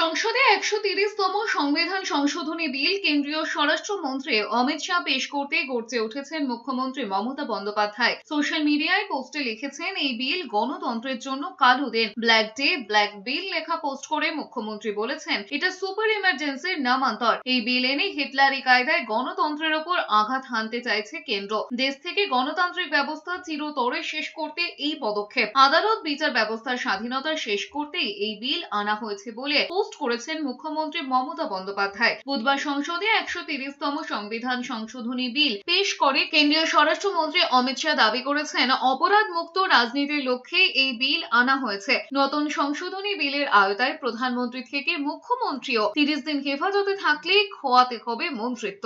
সংসদে একশো তিরিশতম সংবিধান সংশোধনী বিল কেন্দ্রীয় স্বরাষ্ট্রমন্ত্রী অমিত শাহ পেশ করতে গড়তে উঠেছেন মুখ্যমন্ত্রী মমতা বন্দ্যোপাধ্যায়। সোশ্যাল মিডিয়ায় পোস্টে লিখেছেন, এই বিল গণতন্ত্রের জন্য কালো দিন। ব্ল্যাক ডে, ব্ল্যাক বিল লেখা পোস্ট করে মুখ্যমন্ত্রী বলেছেন, এটা সুপার ইমার্জেন্সির নামান্তর। এই বিল এনে হিটলারি কায়দায় গণতন্ত্রের ওপর আঘাত হানতে চাইছে কেন্দ্র। দেশ থেকে গণতান্ত্রিক ব্যবস্থা চিরতরে শেষ করতে এই পদক্ষেপ। আদালত বিচার ব্যবস্থার স্বাধীনতা শেষ করতেই এই বিল আনা হয়েছে বলে পোস্ট করেছেন মুখ্যমন্ত্রী মমতা বন্দ্যোপাধ্যায়। বুধবার সংসদে একশো তিরিশতম সংবিধান সংশোধনী বিল পেশ করে কেন্দ্রীয় স্বরাষ্ট্রমন্ত্রী অমিত শাহ দাবি করেছেন অপরাধ মুক্ত রাজনীতির লক্ষ্যে এই বিল আনা হয়েছে। নতুন সংশোধনী বিলের আওতায় প্রধানমন্ত্রী থেকে মুখ্যমন্ত্রীও তিরিশ দিন হেফাজতে থাকলে খোয়াতে হবে মন্ত্রিত্ব।